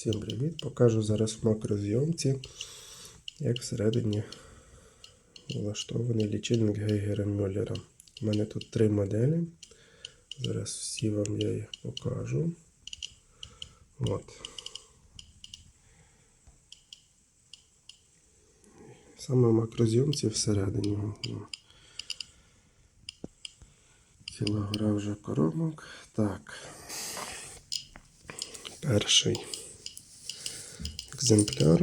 Всім привіт! Покажу зараз в макрозйомці, як всередині влаштований лічильник Гейгера Мюллера. У мене тут три моделі. Зараз всі вам я їх покажу. От. Саме в макрозйомці всередині. Ціла гора вже коробок. Так. Перший екземпляр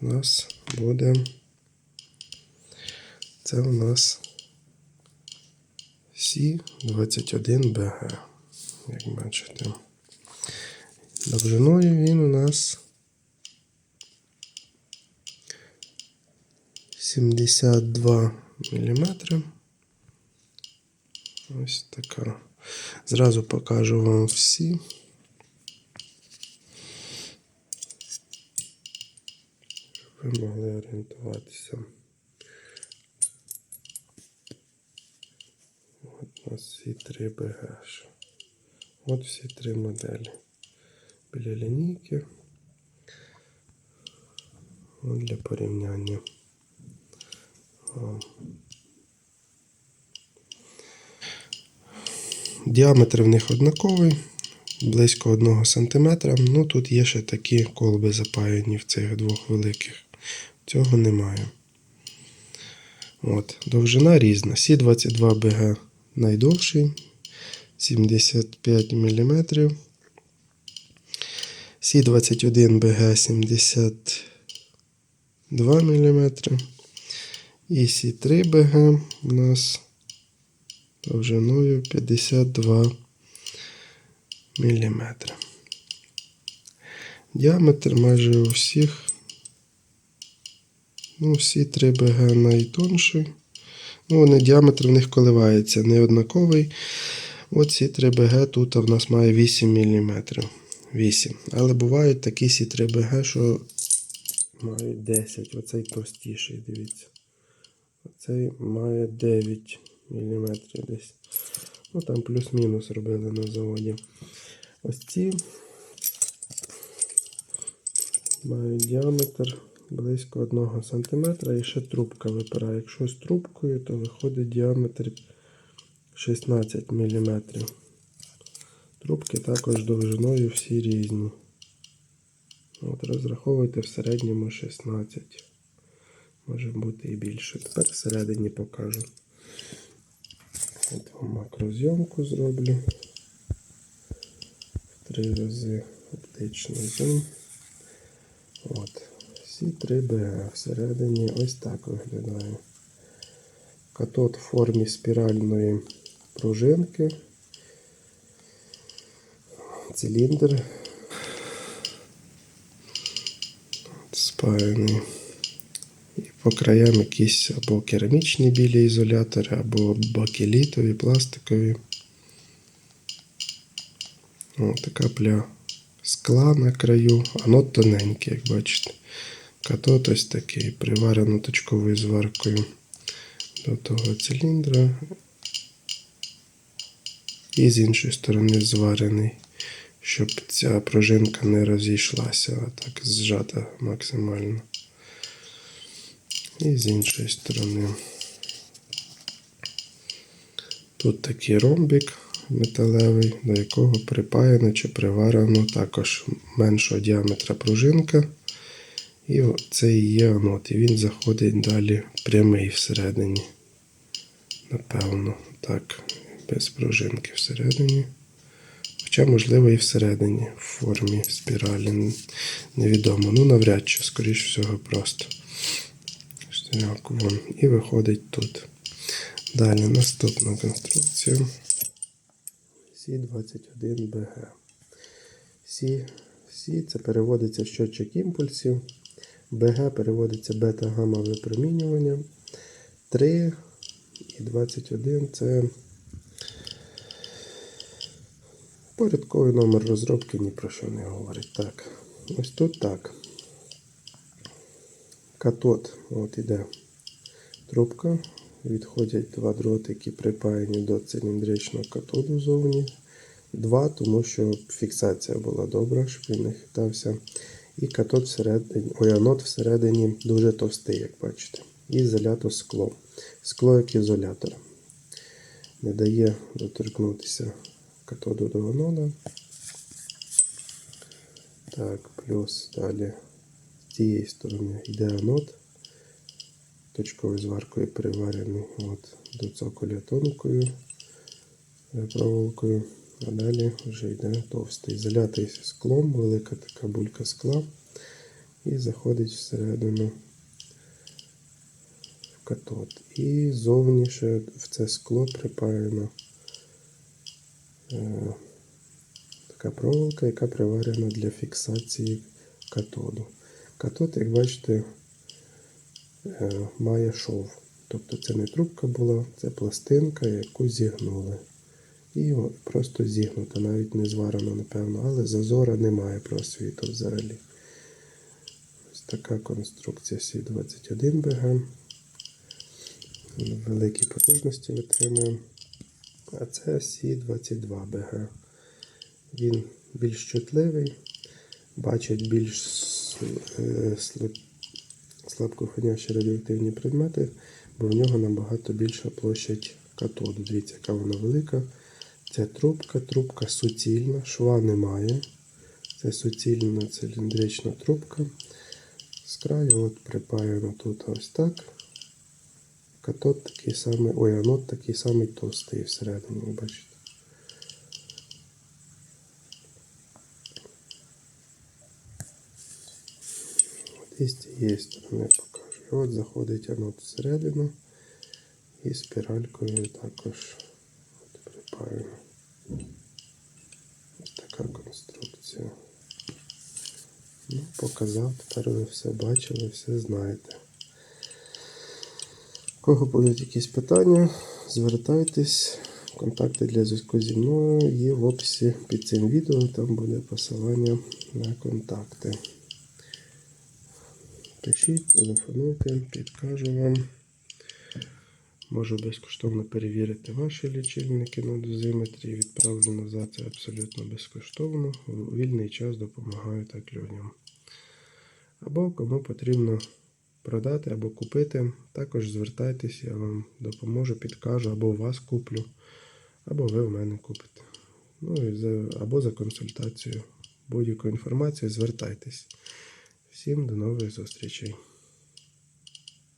у нас буде. Це у нас Сі21БГ, як бачите. Довжиною він у нас 72 мм. Ось така. Зразу покажу вам всі. Ви могли орієнтуватися. От у нас всі три БГ. От всі три моделі. Біля лінійки. От для порівняння. Діаметр в них однаковий, близько 1 см. Ну тут є ще такі колби запаяні в цих двох великих. Цього немає. От, Довжина різна. Сі22БГ найдовший 75 мм. Сі21БГ 72 мм. І Сі3БГ у нас довжиною 52 мм. Діаметр майже у всіх. Ну, всі 3 БГ найтонші. Ну, вони діаметр в них коливається, не однаковий. Оці 3 БГ тут в нас має 8 мм. 8. Але бувають такі сі 3 БГ, що мають 10. Оцей простіший, дивіться. Оцей має 9 мм десь. Ну там плюс-мінус робили на заводі. Ось ці мають діаметр близько 1 см і ще трубка випирає. Якщо з трубкою, то виходить діаметр 16 мм. Трубки також довжиною всі різні. От Розраховуйте в середньому 16. Може бути і більше. Тепер всередині покажу. От вам макрозйомку зроблю. В три рази оптичний зум. От. Всі 3 БГ всередині ось так виглядає. Катод в формі спіральної пружинки. Циліндр. Спаяний. І по краям якісь або керамічні білі ізолятори, або бакелітові, пластикові. О, така пля скла на краю, воно тоненьке, як бачите. Катод ось такий, приварено точковою зваркою до того циліндра. І з іншої сторони зварений, щоб ця пружинка не розійшлася, а так зжата максимально. І з іншої сторони. Тут такий ромбик металевий, до якого припаяно чи приварено також меншого діаметра пружинка. І це і є анод. І він заходить далі прямий всередині. Напевно, так, без пружинки всередині. Хоча, можливо, і всередині в формі спіралі. Невідомо. Ну, навряд чи, скоріш всього, просто. І виходить тут. Далі наступна конструкція. Сі21БГ. Сі, Сі це переводиться в щотчик імпульсів. БГ переводиться бета-гамма випромінювання. 3 і 21 це порядковий номер розробки ні про що не говорить. Так, ось тут так. Катод, от іде трубка. Відходять два дротики, припаяні до циліндричного катоду зовні. 2, тому що фіксація була добра, щоб він не хитався. І катод всередині, ой, анод всередині дуже товстий, як бачите. І залято скло. Скло як ізолятор. Не дає доторкнутися катоду до анода. Так, плюс далі з цієї сторони йде анод. Точковою зваркою приварений от, до цоколя тонкою е, проволокою. А далі вже йде товстий. Залятий склом, велика така булька скла. І заходить всередину в катод. І зовні ще в це скло припаяно е, така проволока, яка приварена для фіксації катоду. Катод, як бачите, е, має шов. Тобто це не трубка була, це пластинка, яку зігнули. І просто зігнута, навіть не зварена, напевно, але зазора немає просвіту взагалі. Ось така конструкція Сі-21 БГ. Великі потужності витримує. А це Сі-22 БГ. Він більш чутливий, бачить більш с- е, слаб- слабкоходящі радіоактивні предмети, бо в нього набагато більша площадь катоду. Дивіться, яка вона велика. Це трубка, трубка суцільна, шва немає. Це суцільна циліндрична трубка. З краю от припаяно тут ось так. Катод такий самий, ой, анод такий самий товстий всередині, бачите. І з цієї сторони покажу. От заходить анод всередину і спіралькою також Ось така конструкція. Ну, показав, тепер ви все бачили, все знаєте. Кого будуть якісь питання, звертайтесь. Контакти для зв'язку зі мною є в описі під цим відео, там буде посилання на контакти. Пишіть, телефонуйте, підкажу вам. Можу безкоштовно перевірити ваші лічильники на дозиметрі і відправлю назад це абсолютно безкоштовно. У вільний час допомагаю так людям. Або кому потрібно продати або купити, також звертайтесь, я вам допоможу, підкажу, або вас куплю, або ви в мене купите. Ну і за, або за консультацію. Будь-яку інформацію звертайтесь. Всім до нових зустрічей.